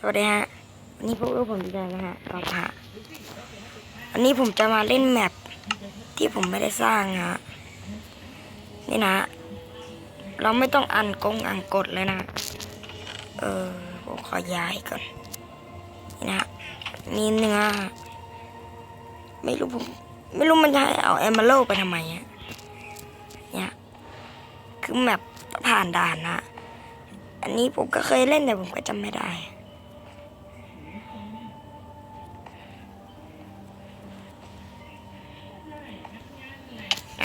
สวัสดีฮะ วันนี้พวกผมดีใจนะฮะกับฮะวันนี้ผมจะมาเล่นแมปที่ผมไม่ได้สร้างฮะ นี่นะ เราไม่ต้องอันกงอันกดเลยนะ เออผมขอย้ายก่อน นี่นะนี่เนื้อฮะไม่รู้ผม ไม่รู้มันจะให้เอาแอมเบโลไปทำไมอะเนี่ยคือแมปผ่านด่านนะอันนี้ผมก็เคยเล่นแต่ผมก็จำไม่ได้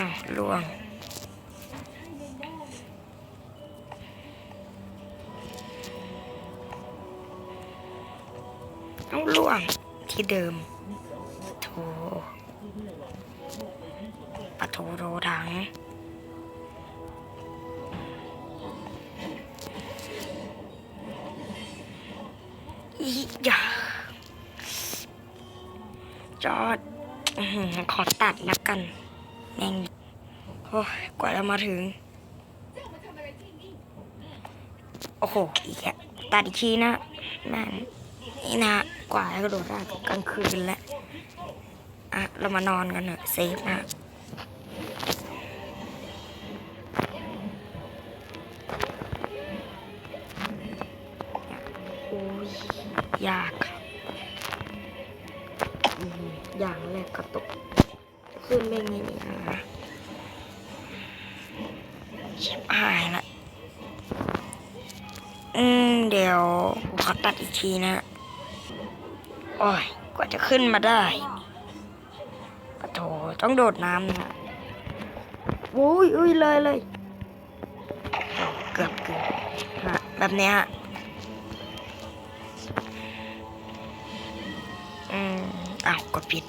อ้าวล่วงเอาล่วงที่เดิมโถปะโถโรถังอีอย่าจอดขอตัดแล้วกัน แม่ง อ้ยกว่าจะมาถึง โอ้โห อีกอะตัดอีกทีนะแม่งนี่นะ กว่าจะกระโดดได้กลางคืนแล้ว อะ เรามานอนกันเถอะเซฟนะโอ้ยยากอย่างแรกกระตุกขึ้นไม่ไงนี่นะ ชิบหายละอืม เดี๋ยวผมขอตัดอีกทีนะ โอ้ย กว่าจะขึ้นมาได้ปะโถต้องโดดน้ำนะอุ้ยอุ้ยเลยเลย เกือบเกือบฮะแบบเนี้ยฮะ อืมอ้าวกดผิด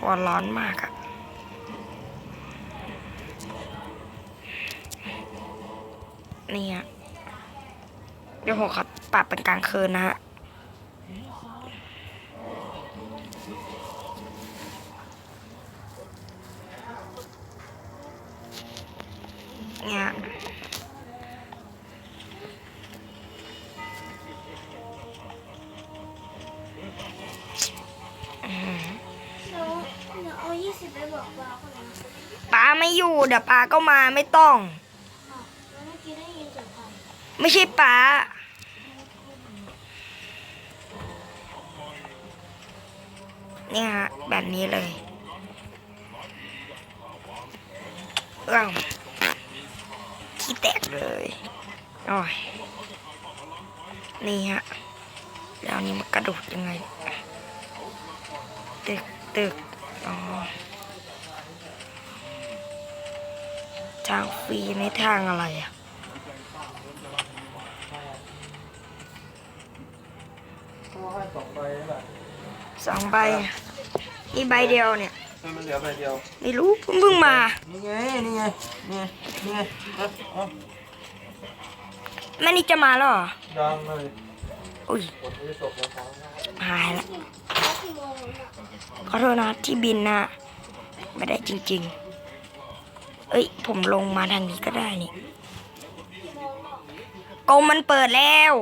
หัวร้อนมากอะนี่ฮะเดี๋ยวผมขอปรับเป็นกลางคืนนะฮะ ยี่สิบไปบอกป้าคนนั้นป้าไม่อยู่เดี๋ยวป้าก็มาไม่ต้อง อ้าวแล้วเมื่อกี้ได้ยินจากใครไม่ใช่ป้า เนี่ยฮะ แบบนี้เลยเอ้าขี้แตกเลยโอ้ยนี่ฮะ แล้วนี้มันกระโดดยังไง ตึกตึก ทางฟรีในทางอะไรอะเขาให้สองใบแล้วแหละสองใบนี่ใบเดียวเนี่ยให้มันเหลือใบเดียว ไม่รู้เพิ่งเพิ่งมา นี่ไง นี่ไง นี่ไง นี่ไงเอาเอาแม่นี่จะมาแล้วเหรอดังเลย อุ้ยหายละแล้วขอโทษนะที่บินนะไม่ได้จริง ๆ เอ้ย ผมลงมาทางนี้ก็ได้นี่กี่โมงแล้วกรงมันเปิดแล้ว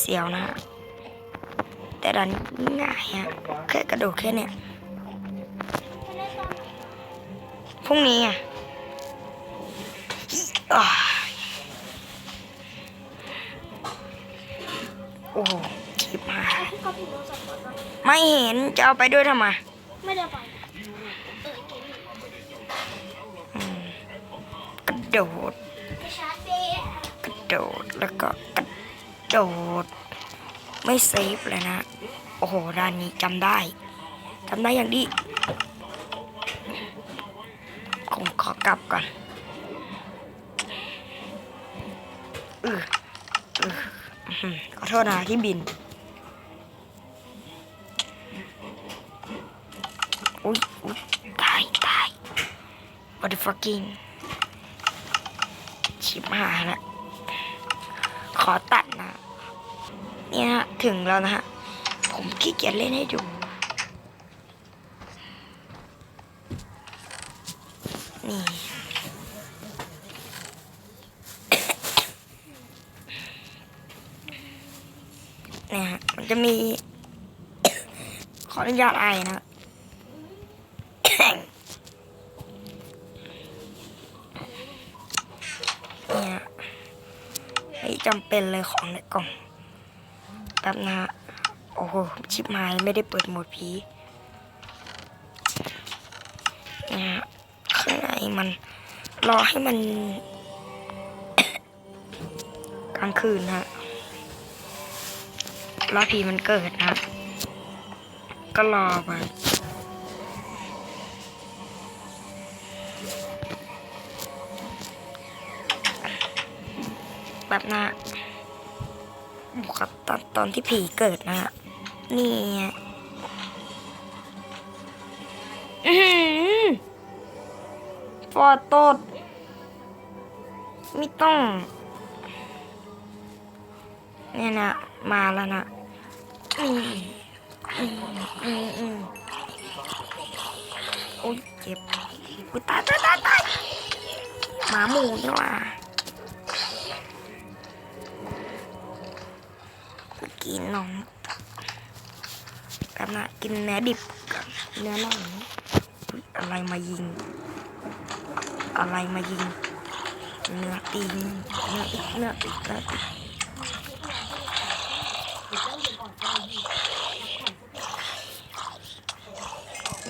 เสียวนะ แต่ดันง่ายฮะแค่กระโดดแค่เนี้ยพรุ่งนี้อะ โอ้โหคลิปมาที่เขาผิดโทรศัพท์ก่อนปะไม่เห็นจะเอาไปด้วยทำไม ไม่ได้ไปกระโดด กระโดดแล้วก็กระโดด ไม่เซฟเลยนะ โอ้โหด้านนี้จำได้จำได้อย่างดีคงขอกลับก่อน ขอโทษนะที่บิน อุ้ยอุ้ยตายตาย what the fucking ชิบหายละขอตัดนะ เนี่ยฮะถึงแล้วนะฮะ ผมขี้เกียจเล่นให้ดูนี่ นี่ยฮะมันจะมี ขออนุญาตไอนะเนี่ยไม่จำเป็นเลยของในกล่องแป๊บนะฮะโอ้โห ชิปหายไม่ได้เปิดโหมดผีนะฮะข้างในมัน รอให้มันกลางคืนฮะ รอผีมันเกิดนะ ก็รอไปแบบนะบวกกับตอนตอนที่ผีเกิดนะ นี่ฟอโต้ไม่ต้อง เนี่ยนะ มาแล้วนะ โอ้ยเจ็บกูตายตายตายตายหมาหมูนี่ว่าเมื่อกินน้องกันนะกินเนื้อดิบกับเนื้อน่องอุ๊ยอะไรมายิง อะไรมายิง เนื้อตีนเนื้ออีกเนื้ออีกเนื้ออีก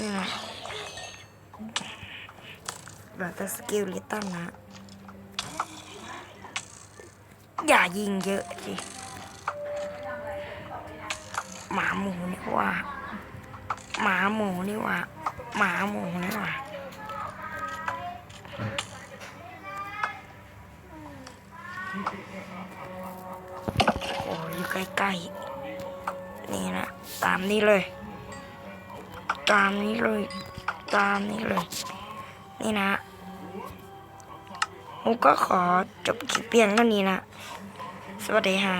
นี่นะแบบสกิลลิตันนะ อย่ายิงเยอะสิหมาหมูนี่ว่า หมาหมูนี่ว่า หมาหมูนี่ว่าโอ้ยอยู่ใกล้ๆ นี่นะ ตามนี้เลย ตามนี้เลย ตามนี้เลย นี่นะผมก็ขอจบคลิปเพียงเท่านี้นะ สวัสดีฮะ